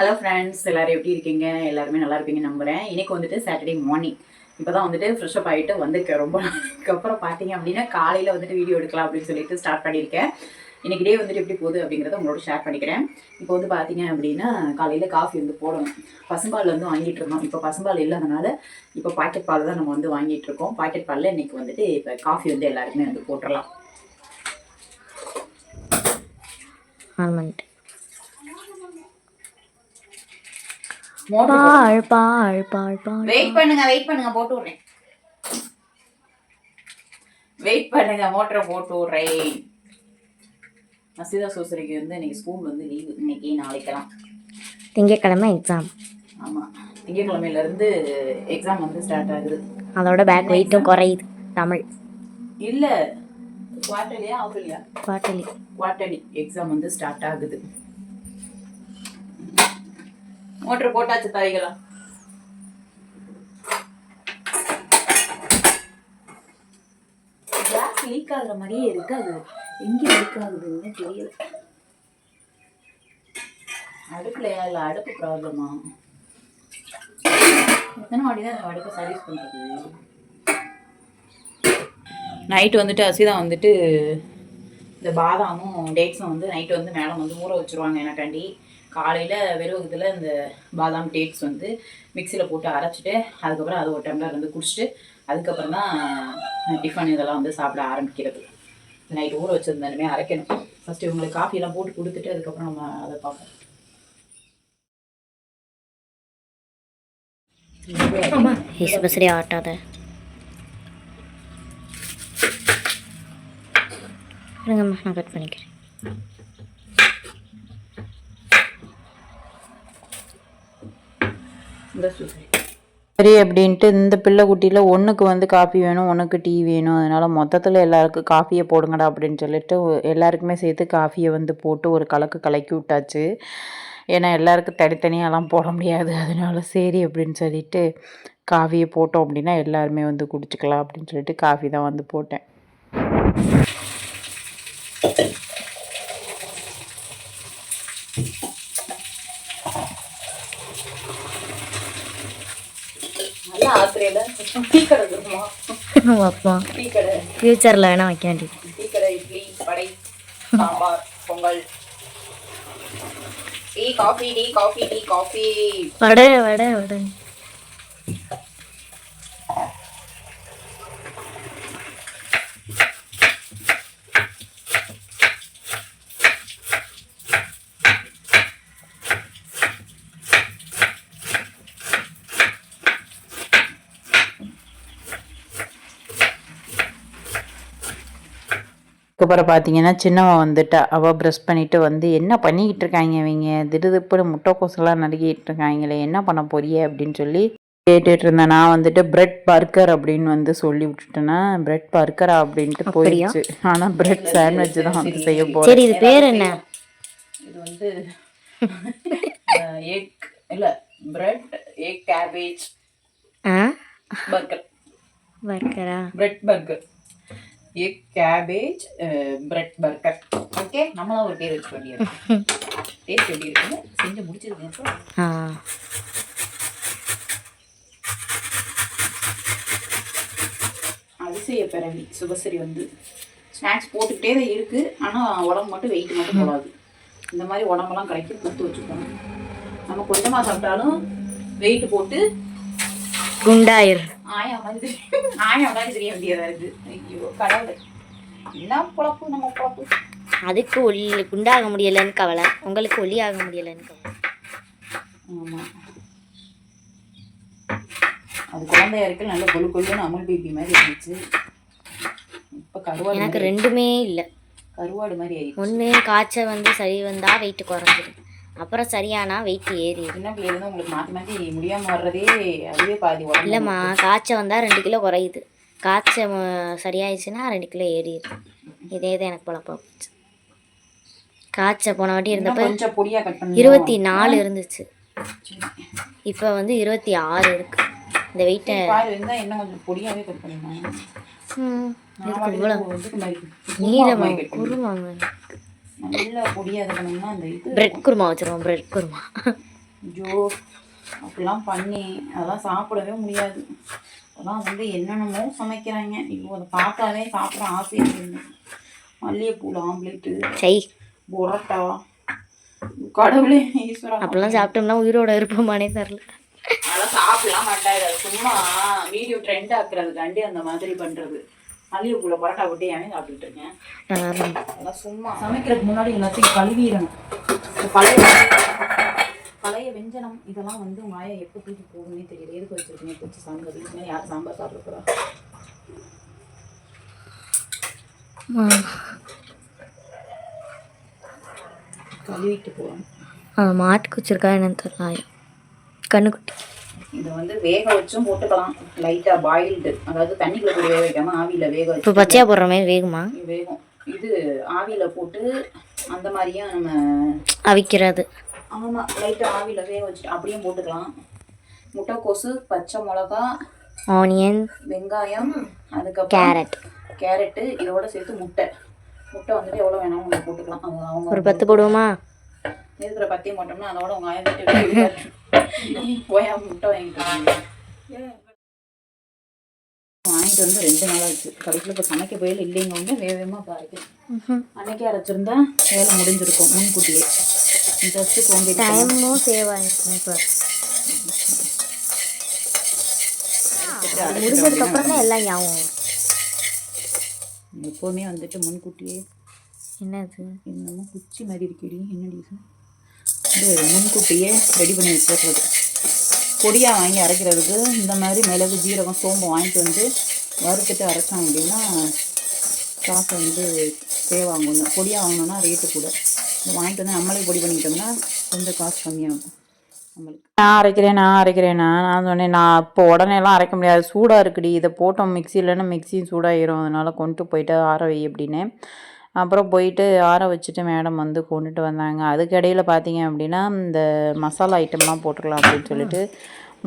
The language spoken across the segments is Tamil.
ஹலோ ஃப்ரெண்ட்ஸ் எல்லோரும் எப்படி இருக்கீங்க? எல்லாருமே நல்லா இருப்பீங்க நம்புறேன். இன்னைக்கு வந்துட்டு சாட்டர்டே மார்னிங் இப்போ தான் வந்துட்டு ஃப்ரெஷ்அப் ஆகிட்டு வந்திருக்கேன். ரொம்ப நாளைக்கு அப்புறம் பார்த்தீங்க அப்படின்னா காலையில் வந்துட்டு வீடியோ எடுக்கலாம் அப்படின்னு சொல்லிட்டு ஸ்டார்ட் பண்ணியிருக்கேன். இன்னைக்கு டே வந்துட்டு எப்படி போகுது அப்படிங்கிறத உங்களோட ஷேர் பண்ணிக்கிறேன். இப்போ வந்து பார்த்தீங்க அப்படின்னா காலையில் காஃபி வந்து போடணும். பசும்பால் வந்து வாங்கிட்டு இருந்தோம். இப்போ பசும்பால் இல்லாதனால இப்போ பாக்கெட் பால் தான் நம்ம வந்து வாங்கிட்டு இருக்கோம். பாக்கெட் பாலில் இன்னைக்கு வந்துட்டு இப்போ காஃபி வந்து எல்லாருமே வந்து போட்டுடலாம் ஆல்மண்ட் பால் பால் பால் பால் வெயிட் பண்ணுங்க வெயிட் பண்ணுங்க போட்டு விட்றேன். வெயிட் பண்ணுங்க மோட்டரை போட்டு விட்றேன். மசிதா சோசரிக்கு வந்து இன்னைக்கு ஸ்கூல் வந்து லீவு இன்னைக்கு நாளைக்கெல்லாம். திங்கக்கிழமை எக்ஸாம் ஆமாம் திங்கட்கிழமையில இருந்து எக்ஸாம் வந்து ஸ்டார்ட் ஆகுது. அதோட பேக் வெயிட்டும் குறையுது தமிழ். இல்லை குவார்டர்லியா ஆஃபர்லியா குவார்டர்லி குவார்டர்லி எக்ஸாம் வந்து ஸ்டார்ட் ஆகுது. மோட்டர் போட்டாச்சு தாய்களா கேஸ் லீக் ஆகுற மாதிரியே இருக்கு அது. எங்க லீக் ஆகுதுன்னு தெரியல. அடுப்புலையா? இல்லை அடுப்பு ப்ராப்ளமா எத்தனை வாட்டி தான் அந்த அடுப்பை சர்வீஸ் பண்ணுறது நைட் வந்துட்டு அசிதா வந்துட்டு இந்த பாதாமும் டேட்ஸும் வந்து நைட்டு வந்து மேலே வந்து ஊற வச்சுருவாங்க எனக்காண்டி. காலையில் வெறுவகத்தில் இந்த பாதாம் டேட்ஸ் வந்து மிக்சியில் போட்டு அரைச்சிட்டு அதுக்கப்புறம் அது ஒரு டம்ளர் வந்து குடிச்சிட்டு அதுக்கப்புறம் தான் டிஃபன் இதெல்லாம் வந்து சாப்பிட ஆரம்பிக்கிறது. நைட் ஊற வச்சிருந்தாலுமே அரைக்கணும். ஃபஸ்ட்டு இவங்களுக்கு காஃபியெல்லாம் போட்டு கொடுத்துட்டு அதுக்கப்புறம் நம்ம அதை பார்ப்போம். இசுபசரி ஆட்டாத. இருங்கம்மா நான் கட் பண்ணிக்கிறேன் இந்த சூசரி சரி அப்படின்ட்டு இந்த பிள்ளை குட்டியில் ஒன்றுக்கு வந்து காஃபி வேணும் ஒன்றுக்கு டீ வேணும். அதனால் மொத்தத்தில் எல்லாருக்கும் காஃபியை போடுங்கடா அப்படின்னு சொல்லிட்டு எல்லாருக்குமே சேர்த்து காஃபியை வந்து போட்டு ஒரு கலக்கு கலக்கி விட்டாச்சு. ஏன்னா எல்லாருக்கும் தனித்தனியாலாம் போட முடியாது. அதனால சரி அப்படின்னு சொல்லிட்டு காஃபியை போட்டோம் அப்படின்னா எல்லாருமே வந்து குடிச்சுக்கலாம் அப்படின்னு சொல்லிட்டு காஃபி தான் வந்து போட்டேன். ஆத்திரையில் டீ கடை இருக்குமா? அப்பா. டீ கடை. ஃப்யூச்சரில் வேணால் வைக்க வேண்டியது. டீ கடை idli vada sambar pongal. Tea coffee tea coffee tea coffee. Vada vada vada. அதுக்கப்புறம் பார்த்தீங்கன்னா சின்னவன் வந்துட்டா. அவள் ப்ரெஷ் பண்ணிட்டு வந்து என்ன பண்ணிக்கிட்டு இருக்காங்க இவங்க? திடுதிப்புன்னு முட்டைக்கோசெல்லாம் நறுக்கிட்டு இருக்காங்களே என்ன பண்ண போறிய? அப்படின்னு சொல்லி கேட்டுட்டு இருந்தேன். நான் வந்துட்டு பிரெட் பர்கர் அப்படின்னு வந்து சொல்லி விட்டுட்டேன்னா பிரெட் பர்கரா அப்படின்ட்டு போயிடுச்சு ஆனால் பிரெட் சாண்ட்விச் தான் வந்து செய்ய போகிறேன் சரி இது பேர் என்ன? இது வந்து எக் இல்லை bread egg cabbage burger பர்கரா bread burger egg cabbage bread burger okay நம்மளாம் ஒரு பேர் வச்சு வேண்டியது டேஸ்ட் எப்படி இருக்குன்னு செஞ்சு முடிச்சிருக்கேன் அதிசய பிறவி சுபசரி வந்து ஸ்நாக்ஸ் போட்டுக்கிட்டே தான் இருக்குது ஆனால் உடம்பு மட்டும் வெயிட் மட்டும் போடாது. இந்த மாதிரி உடம்பெல்லாம் கரெக்டாக கொடுத்து வச்சுக்கணும். நம்ம கொஞ்சமாக சாப்பிட்டாலும் வெயிட் போட்டு குண்டாயிர். ஆயா மாதிரி ஆயா மாதிரி தெரிய வேண்டியதாக இருக்குது ஐயோ கடவுளை என்ன பொழப்பு நம்ம பொழப்பு அதுக்கு ஒல்லி குண்டாக முடியலைன்னு கவலை. உங்களுக்கு ஒல்லி ஆக முடியலைன்னு கவலை. ஆமாம் அது குழந்தையா இருக்கு நல்ல கொழு கொழுன்னு அமுல் பேபி மாதிரி இருந்துச்சு இப்போ கருவாடு எனக்கு ரெண்டுமே இல்லை. கருவாடு மாதிரி ஆயிடுச்சு. ஒன்று காய்ச்சல் வந்து சரி வந்தால் வெயிட் குறைஞ்சிடும் அப்புறம் சரியானா வெயிட் ஏறிடும் சின்ன இருந்து உங்களுக்கு மாற்றி மாற்றி முடியாம வர்றதே அதுவே பாதி இல்லைம்மா காய்ச்சல் வந்தால் ரெண்டு கிலோ குறையுது. காய்ச்சல் ம- சரியாயிடுச்சுன்னா ரெண்டு கிலோ ஏறிடுது இதே தான் எனக்கு பழப்பம் காய்ச்சல் போன வாட்டி இருந்தப்ப இருபத்தி நாலு இருந்துச்சு. இப்போ வந்து இருபத்தி ஆறு இருக்கு. இந்த வெயிட்டை இதுக்கு இவ்வளோ இதுக்கு மாதிரி நல்லா பொடியா இது பண்ணோம்னா அந்த இது பிரெட் குருமா வச்சிருவோம் பிரெட் குருமா. ஐயோ அப்படிலாம் பண்ணி அதெல்லாம் சாப்பிடவே முடியாது. அதெல்லாம் வந்து என்னென்னமோ சமைக்கிறாங்க. இப்போ அதை பார்த்தாலே சாப்பிட ஆசையாக இருக்குது. மல்லிகைப்பூவில் ஆம்லேட்டு சை. புரோட்டா கடவுளே ஈஸ்வரா. அப்பெல்லாம் சாப்பிட்டோம்னா உயிரோட இருப்போமானே தெரில அதெல்லாம் சாப்பிடலாம் மாட்டாங்க. சும்மா வீடியோ ட்ரெண்ட் ஆக்குறதுக்காண்டி அந்த மாதிரி பண்றது. மல்லிகைப்பூல பரோட்டா போட்டு ஏன் சாப்பிட்டுட்டு இருக்கேன். சும்மா சமைக்கிறதுக்கு முன்னாடி எல்லாத்தையும் கழுவிடணும் பழைய பழைய வெஞ்சனம் இதெல்லாம் வந்து ஆயா எப்போ தூக்கி போகணும்னே தெரியல. எதுக்கு வச்சிருக்கீங்க? கொஞ்சம் சாம்பார் இதுக்கு யார் சாம்பார் சாப்பிட போறா? கழுவிட்டு போகணும் மாட்டுக்கு வச்சிருக்கா என்னன்னு தெரியல கண்ணுக்குட்டி. இதை வந்து வேக வச்சும் போட்டுக்கலாம். லைட்டா பாயில்டு அதாவது தண்ணிக்குள்ள போய் வேக வைக்காம ஆவியில வேக இப்போ வச்சு பச்சையா போடுற மாதிரி வேகுமா? வேகும். இது ஆவியில போட்டு அந்த மாதிரியும் நம்ம அவிக்கிறது. ஆமா லைட்டா ஆவியில வேக வச்சுட்டு அப்படியும் போட்டுக்கலாம். முட்டைக்கோசு பச்சை மிளகா ஆனியன் வெங்காயம் அதுக்கப்புறம் கேரட் கேரட்டு இதோட சேர்த்து முட்டை. முட்டை வந்துட்டு எவ்வளோ வேணாலும் நம்ம போட்டுக்கலாம். அவங்க ஒரு பத்து போடுவோமா? இருக்கிற பத்தையும் போட்டோம்னா அதோட உங்க விட்டு போயா முட்டை வாங்கிட்டு வாங்க. வாங்கிட்டு வந்து ரெண்டு நாள் ஆச்சு. கடைசியில் இப்போ சமைக்க போயில இல்லைங்க வந்து வேகமாக பாருங்க அன்னைக்கே அரைச்சிருந்தா வேலை முடிஞ்சிருக்கும் முன்கூட்டியே. ஜஸ்ட்டு தோண்டி டைமும் சேவ் ஆயிருக்கும் இப்போ. முடிஞ்சதுக்கப்புறம் தான் எல்லாம் ஞாபகம். எப்போவுமே வந்துட்டு முன்கூட்டியே என்னது? என்னமோ குச்சி மாதிரி இருக்குடி என்னடி இது முன்கூட்டியே ரெடி பண்ணி வச்சிடுறது பொடியாக வாங்கி அரைக்கிறதுக்கு இந்த மாதிரி மிளகு ஜீரகம் சோம்பு வாங்கிட்டு வந்து வறுத்துட்டு அரைச்சோம் அப்படின்னா காசு வந்து சேவ் ஆகும் பொடியாக வாங்கினோன்னா ரேட்டு கூட. வாங்கிட்டு வந்து நம்மளே பொடி பண்ணிக்கிட்டோம்னா கொஞ்சம் காசு கம்மியாகும் நம்மளுக்கு. நான் அரைக்கிறேன் நான் அரைக்கிறேண்ணா நான் சொன்னேன் நான் இப்போ உடனேலாம் அரைக்க முடியாது. சூடாக இருக்குடி. இதை போட்டோம் மிக்சியிலன்னா மிக்சியும் சூடாகிடும் அதனால் கொண்டு போயிட்டு ஆற வை அப்படின்னு அப்புறம் போயிட்டு ஆற வச்சுட்டு மேடம் வந்து கொண்டுட்டு வந்தாங்க. அதுக்கு இடையில பார்த்தீங்க அப்படின்னா இந்த மசாலா ஐட்டம்லாம் போட்டுக்கலாம் அப்படின்னு சொல்லிட்டு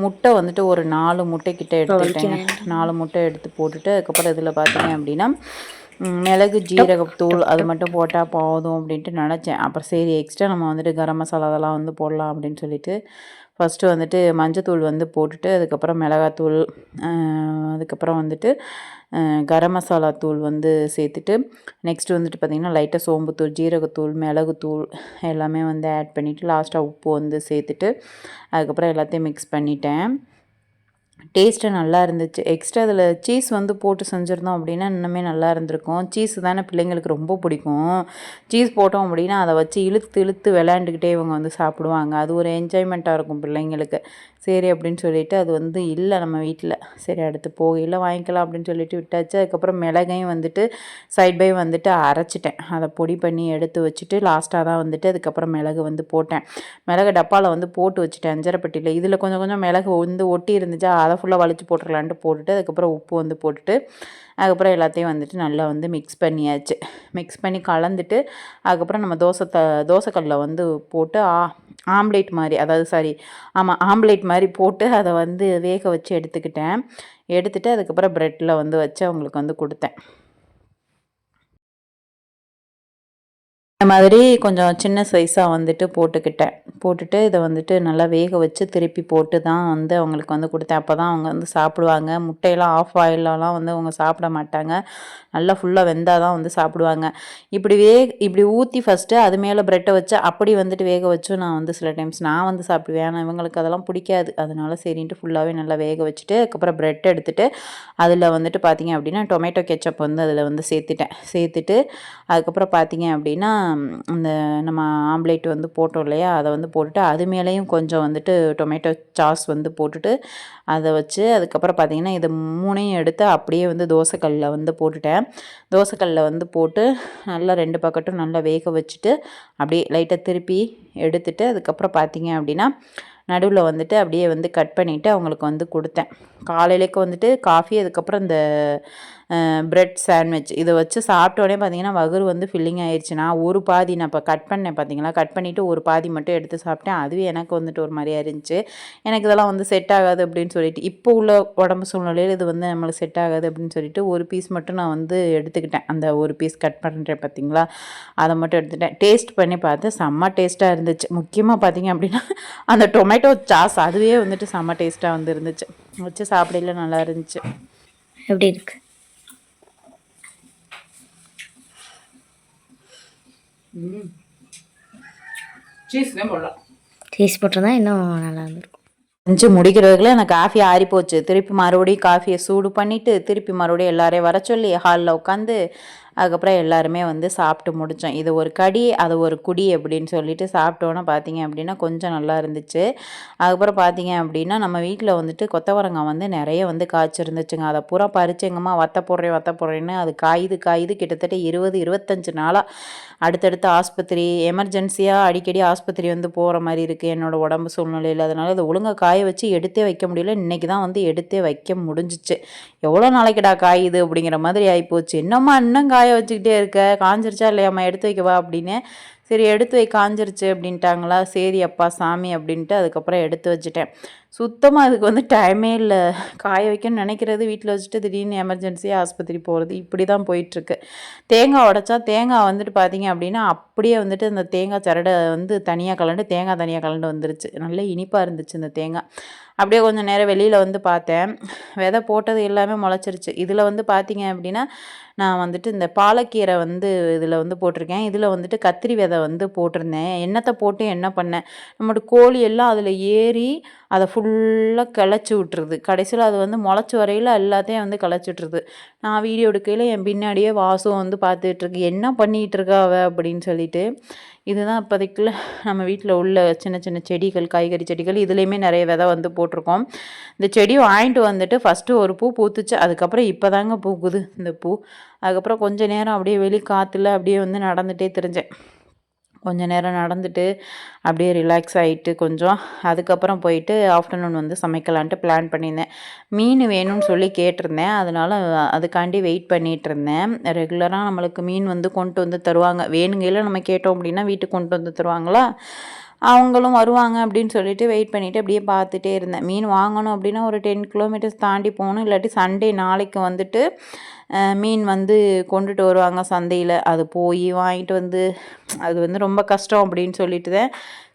முட்டை வந்துட்டு ஒரு நாலு முட்டை கிட்ட எடுத்துக்கிட்டேங்க. நாலு முட்டை எடுத்து போட்டுட்டு அதுக்கப்புறம் இதில் பார்த்தீங்க அப்படின்னா மிளகு ஜீரகத்தூள் அது மட்டும் போட்டால் போதும் அப்படின்ட்டு நினச்சேன். அப்புறம் சரி எக்ஸ்ட்ரா நம்ம வந்துட்டு கரம் மசாலா அதெல்லாம் வந்து போடலாம் அப்படின்னு சொல்லிட்டு ஃபஸ்ட்டு வந்துட்டு மஞ்சத்தூள் வந்து போட்டுட்டு அதுக்கப்புறம் மிளகாத்தூள் அதுக்கப்புறம் வந்துட்டு கரம் மசாலா தூள் வந்து சேர்த்துட்டு நெக்ஸ்ட்டு வந்துட்டு பார்த்திங்கன்னா லைட்டாக சோம்புத்தூள் ஜீரகத்தூள் மிளகுத்தூள் எல்லாமே வந்து ஆட் பண்ணிவிட்டு லாஸ்ட்டாக உப்பு வந்து சேர்த்துட்டு அதுக்கப்புறம் எல்லாத்தையும் மிக்ஸ் பண்ணிட்டேன். டேஸ்ட்டு நல்லா இருந்துச்சு. எக்ஸ்ட்ரா அதில் சீஸ் வந்து போட்டு செஞ்சுருந்தோம் அப்படின்னா இன்னுமே நல்லா இருந்திருக்கும். சீஸ் தானே பிள்ளைங்களுக்கு ரொம்ப பிடிக்கும். சீஸ் போட்டோம் அப்படின்னா அதை வச்சு இழுத்து இழுத்து விளையாண்டுக்கிட்டே இவங்க வந்து சாப்பிடுவாங்க. அது ஒரு என்ஜாய்மெண்ட்டாக இருக்கும் பிள்ளைங்களுக்கு. சரி அப்படின்னு சொல்லிட்டு அது வந்து இல்லை நம்ம வீட்டில் சரி அடுத்து போகையில் வாங்கிக்கலாம் அப்படின்னு சொல்லிட்டு விட்டாச்சு. அதுக்கப்புறம் மிளகையும் வந்துட்டு சைட் பை வந்துட்டு அரைச்சிட்டேன். அதை பொடி பண்ணி எடுத்து வச்சுட்டு லாஸ்ட்டாக தான் வந்துட்டு அதுக்கப்புறம் மிளகு வந்து போட்டேன். மிளகு டப்பாவில் வந்து போட்டு வச்சுட்டேன் அஞ்சரைப்பட்டியில். இதில் கொஞ்சம் கொஞ்சம் மிளகு வந்து ஒட்டி இருந்துச்சா அதை ஃபுல்லாக வலிச்சு போட்டுடலான்ட்டு போட்டுட்டு அதுக்கப்புறம் உப்பு வந்து போட்டுட்டு அதுக்கப்புறம் எல்லாத்தையும் வந்துட்டு நல்லா வந்து மிக்ஸ் பண்ணியாச்சு. மிக்ஸ் பண்ணி கலந்துட்டு அதுக்கப்புறம் நம்ம தோசை த தோசைக்கல்லில் வந்து போட்டு ஆ ஆம்லேட் மாதிரி அதாவது சாரி ஆமாம் ஆம்லேட் மாதிரி போட்டு அதை வந்து வேக வச்சு எடுத்துக்கிட்டேன். எடுத்துகிட்டு அதுக்கப்புறம் ப்ரெட்டில் வந்து வச்சு அவங்களுக்கு வந்து கொடுத்தேன். இந்த மாதிரி கொஞ்சம் சின்ன சைஸாக வந்துட்டு போட்டுக்கிட்டேன். போட்டுட்டு இதை வந்துட்டு நல்லா வேக வச்சு திருப்பி போட்டு தான் வந்து அவங்களுக்கு வந்து கொடுத்தேன். அப்போ தான் அவங்க வந்து சாப்பிடுவாங்க. முட்டையெல்லாம் ஆஃப் ஆயிலெலாம் வந்து அவங்க சாப்பிட மாட்டாங்க. நல்லா ஃபுல்லாக வெந்தால் தான் வந்து சாப்பிடுவாங்க. இப்படி வே இப்படி ஊற்றி ஃபஸ்ட்டு அது மேலே ப்ரெட்டை வச்சு அப்படி வந்துட்டு வேக வச்சும் நான் வந்து சில டைம்ஸ் நான் வந்து சாப்பிடுவேன். ஆனால் இவங்களுக்கு அதெல்லாம் பிடிக்காது. அதனால சரின்ட்டு ஃபுல்லாகவே நல்லா வேக வச்சுட்டு அதுக்கப்புறம் ப்ரெட் எடுத்துட்டு அதில் வந்துட்டு பார்த்தீங்க அப்படின்னா டொமேட்டோ கெச்சப் வந்து அதில் வந்து சேர்த்துட்டேன். சேர்த்துட்டு அதுக்கப்புறம் பார்த்தீங்க அப்படின்னா இந்த நம்ம ஆம்லேட் வந்து போட்டோம் இல்லையா? அதை வந்து போட்டுட்டு அது மேலேயும் கொஞ்சம் வந்துட்டு டொமேட்டோ சாஸ் வந்து போட்டுட்டு அதை வச்சு அதுக்கப்புறம் பார்த்தீங்கன்னா இது மூணையும் எடுத்து அப்படியே வந்து தோசைக்கல்லில் வந்து போட்டுட்டேன். தோசைக்கல்லில் வந்து போட்டு நல்லா ரெண்டு பக்கட்டும் நல்லா வேக வச்சுட்டு அப்படியே லைட்டாக திருப்பி எடுத்துட்டு அதுக்கப்புறம் பார்த்திங்க அப்படின்னா நடுவில் வந்துட்டு அப்படியே வந்து கட் பண்ணிவிட்டு அவங்களுக்கு வந்து கொடுத்தேன். காலையிலேக்கு வந்துட்டு காஃபி அதுக்கப்புறம் இந்த பிரெட் சாண்ட்விச் இதை வச்சு சாப்பிட்டோடனே பார்த்தீங்கன்னா வகுறு வந்து ஃபில்லிங் ஆயிடுச்சு நான் ஒரு பாதி நான் இப்போ கட் பண்ணேன் பார்த்தீங்களா கட் பண்ணிவிட்டு ஒரு பாதி மட்டும் எடுத்து சாப்பிட்டேன். அதுவே எனக்கு வந்துட்டு ஒரு மாதிரியா இருந்துச்சு. எனக்கு இதெல்லாம் வந்து செட் ஆகாது அப்படின்னு சொல்லிட்டு இப்போ உள்ள உடம்பு சூழ்நிலையில் இது வந்து நம்மளுக்கு செட் ஆகாது அப்படின்னு சொல்லிட்டு ஒரு பீஸ் மட்டும் நான் வந்து எடுத்துக்கிட்டேன். அந்த ஒரு பீஸ் கட் பண்ணுறேன் பார்த்தீங்களா அதை மட்டும் எடுத்துட்டேன் டேஸ்ட் பண்ணி பார்த்து செம்ம டேஸ்ட்டாக இருந்துச்சு. முக்கியமாக பார்த்தீங்க அப்படின்னா அந்த டொமேட்டோ சாஸ் அதுவே வந்துட்டு செம்ம டேஸ்ட்டாக வந்து இருந்துச்சு. வச்சு சாப்பிடல நல்லா இருந்துச்சு. எப்படி இருக்குது சீஸ் தான் போடலாம். சீஸ் போட்டிருந்தா இன்னும் நல்லா இருந்திருக்கும். செஞ்சு முடிக்கிறதுக்குள்ள எனக்கு காஃபி ஆறி போச்சு. திருப்பி மறுபடியும் காஃபியை சூடு பண்ணிவிட்டு திருப்பி மறுபடியும் எல்லாரையும் வர சொல்லி ஹாலில் உட்காந்து அதுக்கப்புறம் எல்லாருமே வந்து சாப்பிட்டு முடித்தோம் இது ஒரு கடி அது ஒரு குடி அப்படின்னு சொல்லிட்டு சாப்பிட்டோன்னே பார்த்தீங்க அப்படின்னா கொஞ்சம் நல்லா இருந்துச்சு. அதுக்கப்புறம் பார்த்தீங்க அப்படின்னா நம்ம வீட்டில் வந்துட்டு கொத்தவரங்காய் வந்து நிறைய வந்து காய்ச்சிருந்துச்சுங்க. அதை பூரா பறிச்செங்கம்மா வத்த போடுறேன் வத்த போடுறேன்னு அது காயுது காயுது. கிட்டத்தட்ட இருபது இருபத்தஞ்சு நாளாக அடுத்தடுத்து ஆஸ்பத்திரி எமர்ஜென்சியாக அடிக்கடி ஆஸ்பத்திரி வந்து போகிற மாதிரி இருக்குது என்னோடய உடம்பு சூழ்நிலையில். அதனால் அதை ஒழுங்காக காய வச்சு எடுத்தே வைக்க முடியல. இன்றைக்கி தான் வந்து எடுத்தே வைக்க முடிஞ்சிச்சு. எவ்வளோ நாளைக்குடா காயுது அப்படிங்கிற மாதிரி ஆகிப்போச்சு என்னம்மா இன்னும் காய வச்சுக்கிட்டே இருக்க? காஞ்சிருச்சா இல்லையாம்மா எடுத்து வைக்கவா அப்படின்னு. சரி எடுத்து வை காஞ்சிருச்சு அப்படின்ட்டாங்களா? சரி அப்பா சாமி அப்படின்ட்டு அதுக்கப்புறம் எடுத்து வச்சுட்டேன். சுத்தமாக அதுக்கு வந்து டைமே இல்லை. காய வைக்கணும்னு நினைக்கிறது வீட்டில் வச்சுட்டு திடீர்னு எமர்ஜென்சியாக ஆஸ்பத்திரி போகிறது இப்படி தான் போயிட்டுருக்கு. தேங்காய் உடைச்சா தேங்காய் வந்துட்டு பார்த்தீங்க அப்படின்னா அப்படியே வந்துட்டு அந்த தேங்காய் சரடை வந்து தனியாக கலண்டு தேங்காய் தனியாக கலண்டு வந்துருச்சு. நல்ல இனிப்பாக இருந்துச்சு இந்த தேங்காய். அப்படியே கொஞ்சம் நேரம் வெளியில் வந்து பார்த்தேன். விதை போட்டது எல்லாமே முளைச்சிருச்சு. இதில் வந்து பார்த்தீங்க அப்படின்னா நான் வந்துட்டு இந்த பாலக்கீரை வந்து இதில் வந்து போட்டிருக்கேன். இதில் வந்துட்டு கத்திரி விதை வந்து போட்டிருந்தேன். எண்ணத்தை போட்டு என்ன பண்ணேன் நம்மளோட கோழி எல்லாம் அதில் ஏறி அதை ஃபுல்லாக கிளச்சி விட்டுருது. கடைசியில் அது வந்து முளைச்சி வரையில் எல்லாத்தையும் வந்து கிளச்சி விட்டுருது. நான் வீடியோ எடுக்கையில் என் பின்னாடியே வாசம் வந்து பார்த்துட்ருக்கு என்ன பண்ணிகிட்டு இருக்காவ அப்படின்னு சொல்லிட்டு இதுதான் இப்போதைக்குள்ள நம்ம வீட்டில் உள்ள சின்ன சின்ன செடிகள் காய்கறி செடிகள் இதுலேயுமே நிறைய விதை வந்து போட்டிருக்கோம். இந்த செடி வாங்கிட்டு வந்துட்டு ஃபஸ்ட்டு ஒரு பூ பூத்துச்சு அதுக்கப்புறம் இப்போ தாங்க பூக்குது இந்த பூ. அதுக்கப்புறம் கொஞ்ச நேரம் அப்படியே வெளி காற்றுல அப்படியே வந்து நடந்துகிட்டே தெரிஞ்சேன். கொஞ்ச நேரம் நடந்துட்டு அப்படியே ரிலாக்ஸ் ஆகிட்டு கொஞ்சம் அதுக்கப்புறம் போயிட்டு ஆஃப்டர்நூன் வந்து சமைக்கலான்ட்டு பிளான் பண்ணியிருந்தேன். மீன் வேணும்னு சொல்லி கேட்டிருந்தேன். அதனால் அதுக்காண்டி வெயிட் பண்ணிகிட்டு இருந்தேன் ரெகுலராக நம்மளுக்கு மீன் வந்து கொண்டு வந்து தருவாங்க. வேணுங்கையில் நம்ம கேட்டோம் அப்படின்னா வீட்டுக்கு கொண்டு வந்து தருவாங்களா? அவங்களும் வருவாங்க அப்படின்னு சொல்லிட்டு வெயிட் பண்ணிவிட்டு அப்படியே பார்த்துட்டே இருந்தேன். மீன் வாங்கணும் அப்படின்னா ஒரு டென் கிலோமீட்டர்ஸ் தாண்டி போகணும். இல்லாட்டி சண்டே நாளைக்கு வந்துட்டு மீன் வந்து கொண்டுட்டு வருவாங்க சந்தையில். அது போய் வாங்கிட்டு வந்து அது வந்து ரொம்ப கஷ்டம் அப்படின்னு சொல்லிட்டு தான்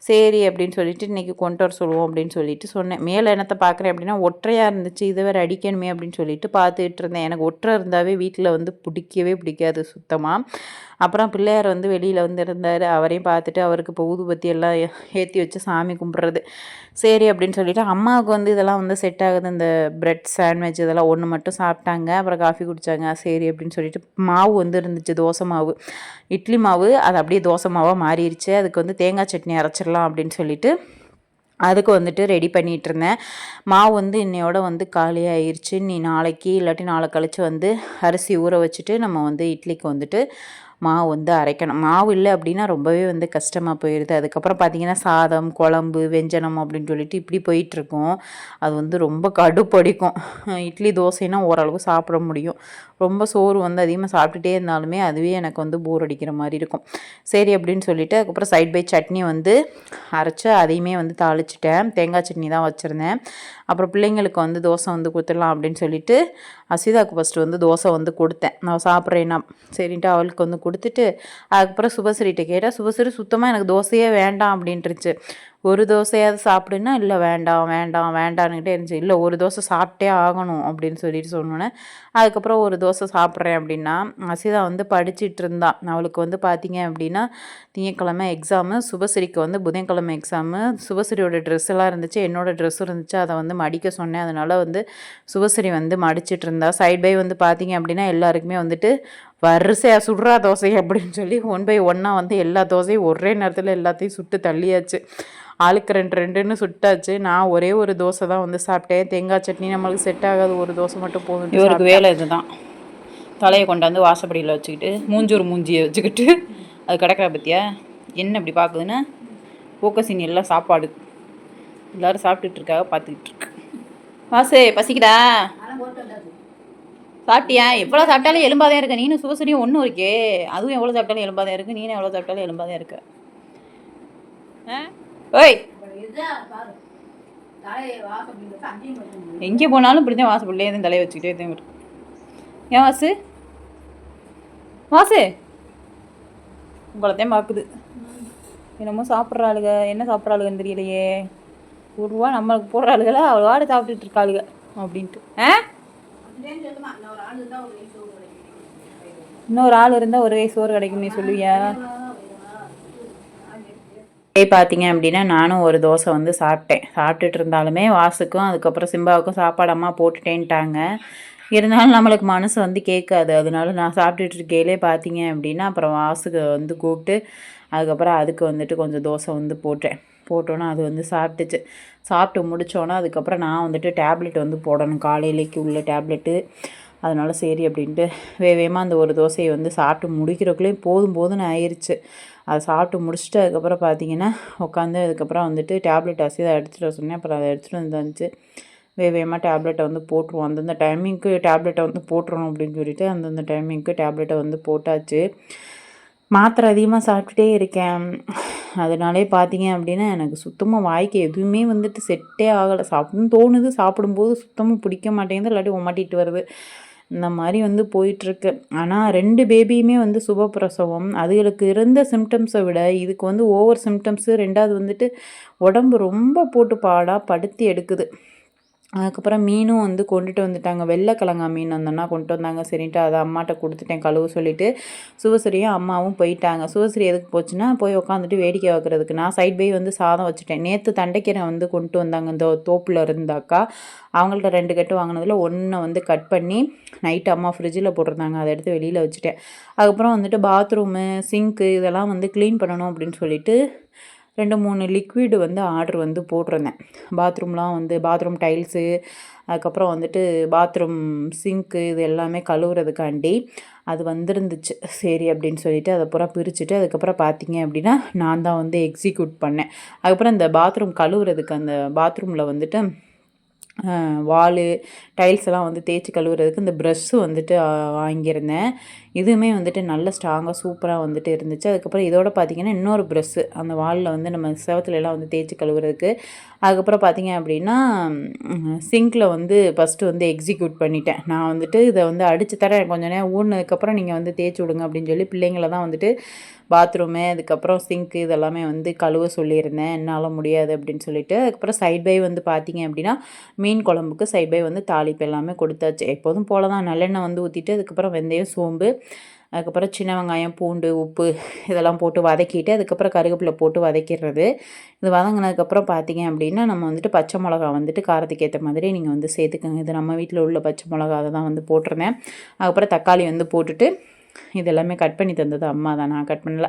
சரி அப்படின்னு சொல்லிட்டு இன்றைக்கி கொண்டு வர சொல்லுவோம் அப்படின்னு சொல்லிட்டு சொன்னேன். மேலே என்னத்தை பார்க்குறேன் அப்படின்னா ஒற்றையாக இருந்துச்சு இதை வேறு அடிக்கணுமே அப்படின்னு சொல்லிட்டு பார்த்துட்டு இருந்தேன். எனக்கு ஒற்றை இருந்தாவே வீட்டில் வந்து பிடிக்கவே பிடிக்காது சுத்தமாக அப்புறம் பிள்ளையார் வந்து வெளியில் வந்து இருந்தார். அவரையும் பார்த்துட்டு அவருக்கு இப்போ ஊதுபத்தி எல்லாம் ஏற்றி வச்சு சாமி கும்பிட்றது. சரி அப்படின்னு சொல்லிட்டு அம்மாவுக்கு வந்து இதெல்லாம் வந்து செட் ஆகுது. இந்த பிரெட் சாண்ட்விச் இதெல்லாம் ஒன்று மட்டும் சாப்பிட்டாங்க. அப்புறம் காஃபி குடித்தாங்க சரி அப்படின்னு சொல்லிட்டு மாவு வந்து இருந்துச்சு தோசை மாவு. இட்லி மாவு அது அப்படியே தோசை மாவாக மாறிடுச்சு அதுக்கு வந்து தேங்காய் சட்னி அரைச்சிடலாம் அப்படின்னு சொல்லிட்டு அதுக்கு வந்துட்டு ரெடி பண்ணிகிட்டு இருந்தேன். மாவு வந்து இன்னையோட வந்து காலியாகிருச்சு நீ நாளைக்கு இல்லாட்டி நாளை கழித்து வந்து அரிசி ஊற வச்சுட்டு நம்ம வந்து இட்லிக்கு வந்துட்டு மாவு வந்து அரைக்கணும். மாவு இல்லை அப்படின்னா ரொம்பவே வந்து கஷ்டமாக போயிடுது அதுக்கப்புறம் பார்த்தீங்கன்னா சாதம் குழம்பு வெஞ்சனம் அப்படின்னு சொல்லிட்டு இப்படி போயிட்டுருக்கோம். அது வந்து ரொம்ப கடுப்படிக்கும். இட்லி தோசைனா ஓரளவு சாப்பிட முடியும். ரொம்ப சோறு வந்து அதிகமாக சாப்பிட்டுட்டே இருந்தாலுமே அதுவே எனக்கு வந்து போர் அடிக்கிற மாதிரி இருக்கும். சரி அப்படின்னு சொல்லிட்டு அதுக்கப்புறம் சைட் பை சட்னி வந்து அரைச்சி அதையுமே வந்து தாளிச்சிட்டேன். தேங்காய் சட்னி தான் வச்சுருந்தேன். அப்புறம் பிள்ளைங்களுக்கு வந்து தோசை வந்து கொடுத்துடலாம் அப்படின்னு சொல்லிட்டு அசிதாவுக்கு ஃபஸ்ட்டு வந்து தோசை வந்து கொடுத்தேன். நான் சாப்பிட்றேன்னா. சரின்ட்டு அவளுக்கு வந்து கொடுத்துட்டு அதுக்கப்புறம் சுபஸ்ரீட்ட கேட்டால் சுபஸ்ரீ சுத்தமாக எனக்கு தோசையே வேண்டாம் அப்படின்ட்டுருச்சு ஒரு தோசையாவது சாப்பிடுன்னா இல்லை வேண்டாம் வேண்டாம் வேண்டான்னுக்கிட்டே இருந்துச்சு. இல்லை ஒரு தோசை சாப்பிட்டே ஆகணும் அப்படின்னு சொல்லிட்டு சொன்னோன்னே அதுக்கப்புறம் ஒரு தோசை சாப்பிட்றேன் அப்படின்னா அசிதா வந்து படிச்சுட்டு இருந்தா. அவளுக்கு வந்து பார்த்தீங்க அப்படின்னா திங்கக்கிழமை எக்ஸாமு சுபஸ்ரீக்கு வந்து புதன்கிழமை எக்ஸாமு சுபஸ்ரீயோட ட்ரெஸ் எல்லாம் இருந்துச்சு. என்னோடய ட்ரெஸ்ஸும் இருந்துச்சு. அதை வந்து மடிக்க சொன்னேன். அதனால் வந்து சுபஸ்ரீ வந்து மடிச்சிட்டு இருந்தா. சைட் பை வந்து பார்த்தீங்க அப்படின்னா எல்லாருக்குமே வந்துட்டு வரிசையாக சுடுறா தோசை அப்படின்னு சொல்லி ஒன் பை ஒன்னாக வந்து எல்லா தோசையும் ஒரே நேரத்தில் எல்லாத்தையும் சுட்டு தள்ளியாச்சு. ஆளுக்கு ரெண்டு ரெண்டுன்னு சுட்டாச்சு. நான் ஒரே ஒரு தோசை தான் வந்து சாப்பிட்டேன். தேங்காய் சட்னி நம்மளுக்கு செட் ஆகாது. ஒரு தோசை மட்டும் போதும் இவருக்கு வேலை இதுதான். தலையை கொண்டாந்து வாசப்படியில் வச்சுக்கிட்டு மூஞ்சூர் மூஞ்சியை வச்சுக்கிட்டு அது கிடக்கிற பத்தியா? என்ன இப்படி பார்க்குதுன்னா ஃபோக்கஸின் எல்லாம் சாப்பாடு. எல்லாரும் சாப்பிட்டுட்டு இருக்காக பார்த்துக்கிட்டு இருக்கு. வாசு பசிக்குதா? சாப்பிட்டியா எவ்வளோ சாப்பிட்டாலும் எலும்பாதான் இருக்க. நீனும் சுவசரியும் ஒன்றும் இருக்கே. அதுவும் எவ்வளோ சாப்பிட்டாலும் எலும்பாதான் இருக்கு. நீனும் எவ்வளோ சாப்பிட்டாலும் எலும்பாதான் இருக்க. ஆ? ஓய்! எங்கே போனாலும் இப்படி தான் வாசப்படிலே தான் தலையை வச்சுக்கிட்டே தான் இருக்கு ஏன் வாசு? வாசு! உங்களைத்தான் பார்க்குது. என்னமோ சாப்பிட்ற ஆளுங்க என்ன சாப்பிட்ற ஆளுகன்னு தெரியலையே. ஒரு ரூபா நம்மளுக்கு போடுற ஆளுகளை அவ்வளோ ஆடு சாப்பிட்டுட்டு இருக்காளுக. அப்படின்ட்டு. ஆ? இன்னொரு ஆள் இருந்தால் ஒரு சோறு கிடைக்கும் நீ சொல்லுவியா? பார்த்தீங்க அப்படின்னா நானும் ஒரு தோசை வந்து சாப்பிட்டேன். சாப்பிட்டுட்டு இருந்தாலுமே வாசுக்கும் அதுக்கப்புறம் சிம்பாவுக்கும் சாப்பாடு அம்மா போட்டுட்டேன்ட்டாங்க. இருந்தாலும் நம்மளுக்கு மனசு வந்து கேட்காது. அதனால நான் சாப்பிட்டுட்டு இருக்கையிலே பார்த்தீங்க அப்படின்னா அப்புறம் வாசுக்கு வந்து கூப்பிட்டு அதுக்கப்புறம் அதுக்கு வந்துட்டு கொஞ்சம் தோசை வந்து போட்டேன். போட்டோன்னா அது வந்து சாப்பிட்டுச்சு. சாப்பிட்டு முடித்தோன்னா அதுக்கப்புறம் நான் வந்துட்டு டேப்லெட் வந்து போடணும். காலையிலேக்கு உள்ள டேப்லெட்டு. அதனால் சரி அப்படின்ட்டு வேகமாக அந்த ஒரு தோசையை வந்து சாப்பிட்டு முடிக்கிறக்குள்ளேயும் போதும் போதும்னு ஆயிடுச்சு அதை சாப்பிட்டு முடிச்சுட்டு அதுக்கப்புறம் பார்த்தீங்கன்னா உட்காந்து அதுக்கப்புறம் வந்துட்டு டேப்லெட் அசி அதை எடுத்துகிட்டு வர சொன்னேன். அப்புறம் அதை எடுத்துகிட்டு வந்துச்சு. வேகமாக டேப்லெட்டை வந்து போட்டுருவோம். அந்தந்த டைமிங்க்கு டேப்லெட்டை வந்து போட்டுருவோம் அப்படின்னு சொல்லிட்டு அந்தந்த டைமிங்க்கு டேப்லெட்டை வந்து போட்டாச்சு. மாத்திரை அதிகமாக சாப்பிட்டுட்டே இருக்கேன். அதனாலே பார்த்தீங்க அப்படின்னா எனக்கு சுத்தமாக வாய்க்கு எதுவுமே வந்துட்டு செட்டே ஆகலை. சாப்பிடணும்னு தோணுது. சாப்பிடும்போது சுத்தமாக பிடிக்க மாட்டேங்குது. இல்லாட்டி உமாட்டிட்டு வருது. இந்த மாதிரி வந்து போயிட்டுருக்கு. ஆனால் ரெண்டு பேபியுமே வந்து சுபப்பிரசவம். அதுகளுக்கு இருந்த சிம்டம்ஸை விட இதுக்கு வந்து ஓவர் சிம்டம்ஸு ரெண்டாவது வந்துட்டு உடம்பு ரொம்ப போட்டு பாடாக படுத்தி எடுக்குது. அதுக்கப்புறம் மீனும் வந்து கொண்டுட்டு வந்துட்டாங்க. வெள்ளைக்கிழங்கா மீன் அந்த கொண்டு வந்தாங்க. சரின்ட்டு அதை அம்மாட்ட கொடுத்துட்டேன். கழுவு சொல்லிவிட்டு சிவஸ்ரீயும் அம்மாவும் போயிட்டாங்க. சிவஸ்ரீ எதுக்கு போச்சுன்னா போய் உட்காந்துட்டு வேடிக்கை வைக்கிறதுக்கு நான் சைட் பை வந்து சாதம் வச்சுட்டேன். நேற்று தண்டைக்கீரை வந்து கொண்டு வந்தாங்க. இந்த தோப்பில் இருந்தாக்கா அவங்கள்ட்ட ரெண்டு கட்டு வாங்கினதில் ஒன்றை வந்து கட் பண்ணி நைட்டு அம்மா ஃப்ரிட்ஜில் போட்டிருந்தாங்க. அதை எடுத்து வெளியில் வச்சுட்டேன். அதுக்கப்புறம் வந்துட்டு பாத்ரூமு சிங்க்கு இதெல்லாம் வந்து க்ளீன் பண்ணணும் அப்படின்னு சொல்லிட்டு ரெண்டு மூணு லிக்விடு வந்து ஆர்டர் வந்து போட்டிருந்தேன். பாத்ரூம்லாம் வந்து பாத்ரூம் டைல்ஸு அதுக்கப்புறம் வந்துட்டு பாத்ரூம் சிங்க்கு இது எல்லாமே கழுவுறதுக்காண்டி அது வந்துருந்துச்சு. சரி அப்படின்னு சொல்லிட்டு அதை பூரா பிரிச்சுட்டு அதுக்கப்புறம் பார்த்தீங்க அப்படின்னா நான் தான் வந்து எக்ஸிக்யூட் பண்ணேன். அதுக்கப்புறம் இந்த பாத்ரூம் கழுவுறதுக்கு அந்த பாத்ரூமில் வந்துட்டு வாலு டைல்ஸ் எல்லாம் வந்து தேய்ச்சி கழுவுறதுக்கு இந்த ப்ரெஷ்ஷு வந்துட்டு வாங்கியிருந்தேன். இதுவுமே வந்துட்டு நல்ல ஸ்ட்ராங்காக சூப்பராக வந்துட்டு இருந்துச்சு. அதுக்கப்புறம் இதோட பார்த்தீங்கன்னா இன்னொரு ப்ரஷ்ஷு அந்த வாலில் வந்து நம்ம செவத்துலலாம் வந்து தேய்ச்சி கழுவுறதுக்கு. அதுக்கப்புறம் பார்த்தீங்க அப்படின்னா சிங்கில் வந்து ஃபஸ்ட்டு வந்து எக்ஸிக்யூட் பண்ணிட்டேன். நான் வந்துட்டு இதை வந்து அடித்து தரேன். கொஞ்ச நேரம் ஊடுனதுக்கப்புறம் நீங்கள் வந்து தேய்ச்சி விடுங்க அப்படின்னு சொல்லி பிள்ளைங்கள தான் வந்துட்டு பாத்ரூமு அதுக்கப்புறம் சிங்க்கு இதெல்லாமே வந்து கழுவ சொல்லியிருந்தேன். என்னால் முடியாது அப்படின்னு சொல்லிட்டு அதுக்கப்புறம் சைட் பை வந்து பார்த்திங்க அப்படின்னா மீன் குழம்புக்கு சைட் பை வந்து தாளிப்பு எல்லாமே கொடுத்தாச்சு. எப்போதும் போல தான் நல்லெண்ணெய் வந்து ஊற்றிட்டு அதுக்கப்புறம் வெந்தயம் சோம்பு அதுக்கப்புறம் சின்ன வெங்காயம் பூண்டு உப்பு இதெல்லாம் போட்டு வதக்கிட்டு அதுக்கப்புறம் கருவேப்பிலை போட்டு வதக்கிடுறது. இது வதங்கினதுக்கப்புறம் பார்த்தீங்க அப்படின்னா நம்ம வந்துட்டு பச்சை மிளகா வந்துட்டு காரத்துக்கு ஏற்ற மாதிரி நீங்கள் வந்து சேர்த்துக்கோங்க. இது நம்ம வீட்டில் உள்ள பச்சை மிளகா அதை தான் வந்து போட்டிருந்தேன். அதுக்கப்புறம் தக்காளி வந்து போட்டுட்டு இதெல்லாமே கட் பண்ணி தந்தது அம்மா தான். நான் கட் பண்ணல.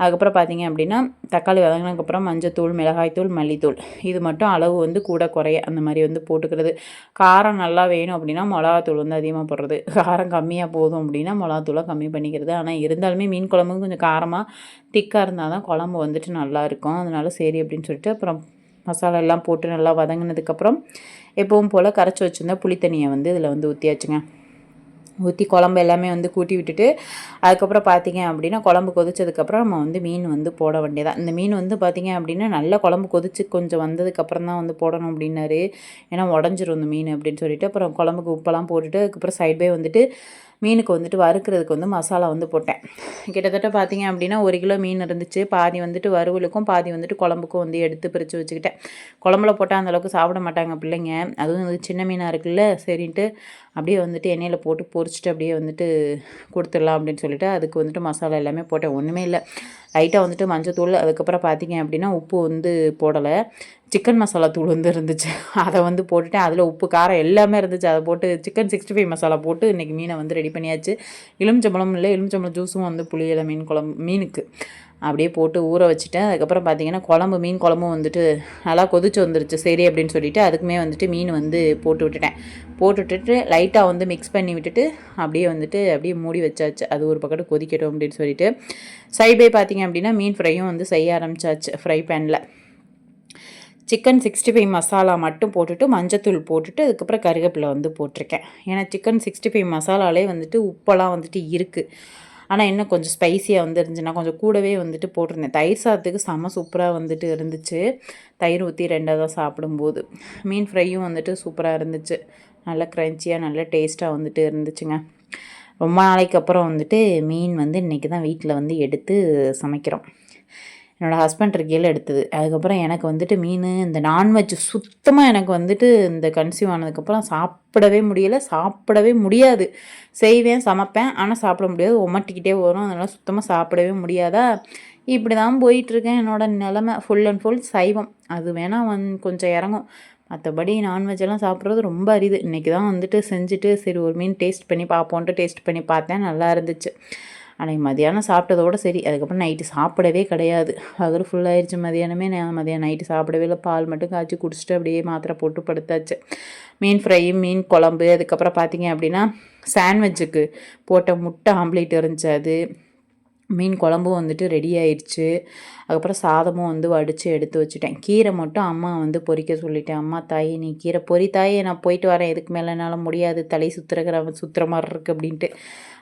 அதுக்கப்புறம் பார்த்தீங்க அப்படின்னா தக்காளி வதங்கினதுக்கப்புறம் மஞ்சத்தூள் மிளகாய்த்தூள் மல்லித்தூள். இது மட்டும் அளவு வந்து கூட குறைய அந்த மாதிரி வந்து போட்டுக்கிறது. காரம் நல்லா வேணும் அப்படின்னா மிளகாத்தூள் வந்து அதிகமாக போடுறது. காரம் கம்மியாக போதும் அப்படின்னா மிளகாத்தூளை கம்மி பண்ணிக்கிறது. ஆனால் இருந்தாலுமே மீன் குழம்பு கொஞ்சம் காரமாக திக்காக இருந்தால் தான் குழம்பு வந்துட்டு நல்லாயிருக்கும் அதனால சரி அப்படின்னு சொல்லிட்டு அப்புறம் மசாலா எல்லாம் போட்டு நல்லா வதங்கினதுக்கப்புறம் எப்பவும் போல் கரைச்சி வச்சுருந்தா புளித்தண்ணியை வந்து இதில் வந்து ஊற்றியாச்சுங்க ஊற்றி குழம்பு எல்லாமே வந்து கூட்டி விட்டுட்டு அதுக்கப்புறம் பார்த்தீங்க அப்படின்னா குழம்பு கொதிச்சதுக்கப்புறம் நம்ம வந்து மீன் வந்து போட வேண்டியதான் இந்த மீன் வந்து பார்த்தீங்க அப்படின்னா நல்லா குழம்பு கொதிச்சு கொஞ்சம் வந்ததுக்கப்புறம் தான் வந்து போடணும் அப்படின்னாரு. ஏன்னா உடஞ்சிரும் இந்த மீன் அப்படின்னு சொல்லிட்டு அப்புறம் குழம்புக்கு உப்பெல்லாம் போட்டுட்டு அதுக்கப்புறம் சைட் பை வந்துட்டு மீனுக்கு வந்துட்டு வறுக்கிறதுக்கு வந்து மசாலா வந்து போட்டேன். கிட்டத்தட்ட பார்த்தீங்க அப்படின்னா ஒரு கிலோ மீன் இருந்துச்சு. பாதி வந்துட்டு வறுவலுக்கும் பாதி வந்துட்டு குழம்புக்கும் வந்து எடுத்து பிரித்து வச்சுக்கிட்டேன். குழம்புல போட்டால் அந்தளவுக்கு சாப்பிட மாட்டாங்க பிள்ளைங்க. அதுவும் வந்து சின்ன மீனாக இருக்குல்ல சரின்ட்டு அப்படியே வந்துட்டு எண்ணெயில் போட்டு பொரிச்சிட்டு அப்படியே வந்துட்டு கொடுத்துடலாம் அப்படின்னு சொல்லிட்டு அதுக்கு வந்துட்டு மசாலா எல்லாமே போட்டேன். ஒன்றுமே இல்லை. லைட்டாக வந்துட்டு மஞ்சத்தூள் அதுக்கப்புறம் பார்த்தீங்க அப்படின்னா உப்பு வந்து போடலை. சிக்கன் மசாலா தூள் வந்து இருந்துச்சு. அதை வந்து போட்டுட்டேன். அதில் உப்பு காரம் எல்லாமே இருந்துச்சு. அதை போட்டு சிக்கன் சிக்ஸ்டி ஃபைவ் மசாலா போட்டு இன்றைக்கி மீனை வந்து ரெடி பண்ணியாச்சு. எலுமிச்சம்பழம் இல்லை. எலுமிச்சம்பழம் ஜூஸும் வந்து புளியலை மீன் குழம்பு மீனுக்கு. அப்படியே போட்டு ஊற வச்சுட்டேன். அதுக்கப்புறம் பார்த்தீங்கன்னா குழம்பு மீன் குழம்பும் வந்துட்டு நல்லா கொதிச்சு வந்துருச்சு. சரி அப்படின்னு சொல்லிட்டு அதுக்குமே வந்துட்டு மீன் வந்து போட்டு விட்டுட்டேன். போட்டு விட்டுட்டு லைட்டாக வந்து மிக்ஸ் பண்ணி விட்டுட்டு அப்படியே வந்துட்டு அப்படியே மூடி வச்சாச்சு. அது ஒரு பக்கத்து கொதிக்கட்டும் அப்படின்னு சொல்லிட்டு. சைட் பை பார்த்தீங்க அப்படின்னா மீன் ஃப்ரையும் வந்து செய்ய ஆரம்பிச்சாச்சு ஃப்ரை பேனில் சிக்கன் சிக்ஸ்டி ஃபைவ் மசாலா மட்டும் போட்டுட்டு மஞ்சத்தூள் போட்டுட்டு அதுக்கப்புறம் கருவேப்பிலை வந்து போட்டிருக்கேன். ஏன்னா சிக்கன் சிக்ஸ்டி ஃபைவ் மசாலாலே வந்துட்டு உப்பெல்லாம் வந்துட்டு இருக்குது ஆனால் இன்னும் கொஞ்சம் ஸ்பைசியாக வந்து இருந்துச்சு நான் கொஞ்சம் கூடவே வந்துட்டு போட்டிருந்தேன். தயிர் சாதத்துக்கு செம்ம சூப்பராக வந்துட்டு இருந்துச்சு. தயிர் ஊற்றி ரெண்டாவது தான் சாப்பிடும்போது. மீன் ஃப்ரையும் வந்துட்டு சூப்பராக இருந்துச்சு. நல்லா க்ரன்ச்சியாக நல்ல டேஸ்ட்டாக வந்துட்டு இருந்துச்சுங்க. ரொம்ப நாளைக்கு அப்புறம் வந்துட்டு மீன் வந்து இன்றைக்கி தான் வீட்டில் வந்து எடுத்து சமைக்கிறோம். என்னோடய ஹஸ்பண்ட் இருக்கையில் எடுத்தது. அதுக்கப்புறம் எனக்கு வந்துட்டு மீன் இந்த நான்வெஜ் சுத்தமாக எனக்கு வந்துட்டு இந்த கன்சியூவ் ஆனதுக்கப்புறம் சாப்பிடவே முடியலை. சாப்பிடவே முடியாது. செய்வேன் சமைப்பேன் ஆனால் சாப்பிட முடியாது. ஒமட்டிக்கிட்டே வரும். அதனால் சுத்தமாக சாப்பிடவே முடியாதா? இப்படி தான் போயிட்டுருக்கேன். என்னோட நிலமை ஃபுல் அண்ட் ஃபுல் சைவம். அது வேணால் வந் கொஞ்சம் இறங்கும். மற்றபடி நான்வெஜ்ஜெல்லாம் சாப்பிட்றது ரொம்ப அரிது. இன்றைக்கி தான் வந்துட்டு செஞ்சுட்டு சரி ஒரு மீன் டேஸ்ட் பண்ணி பார்ப்போன்ட்டு டேஸ்ட் பண்ணி பார்த்தேன். நல்லா இருந்துச்சு. அன்றைக்கி மதியானம் சாப்பிட்டதோட சரி அதுக்கப்புறம் நைட்டு சாப்பிடவே கிடையாது. பகல் ஃபுல்லாகிடுச்சு மதியானமே நான் மதியானம் நைட்டு சாப்பிடவே இல்லை. பால் மட்டும் காய்ச்சி குடிச்சிட்டு அப்படியே மாத்திரை போட்டு படுத்தாச்சு. மீன் ஃப்ரை மீன் குழம்பு அதுக்கப்புறம் பார்த்தீங்க அப்படின்னா சாண்ட்விட்சுக்கு போட்ட முட்டை ஆம்லேட் இருந்துச்சு. அது மீன் குழம்பும் வந்துட்டு ரெடி ஆயிடுச்சு. அதுக்கப்புறம் சாதமும் வந்து வடித்து எடுத்து வச்சுட்டேன். கீரை மட்டும் அம்மா வந்து பொறிக்க சொல்லிட்டேன். அம்மா தாய் நீ கீரை பொறி தாயே நான் போயிட்டு வரேன். எதுக்கு மேலே முடியாது. தலை சுற்றுற சுற்றுற மாதிரி இருக்குது அப்படின்ட்டு.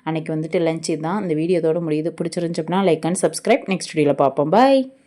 அன்றைக்கி வந்துட்டு லஞ்சு தான். இந்த வீடியோதோடு முடியுது. பிடிச்சிருந்துச்சு அப்படின்னா லைக் அண்ட் சப்ஸ்கிரைப் நெக்ஸ்ட் வீடியோவில் பார்ப்போம். பாய்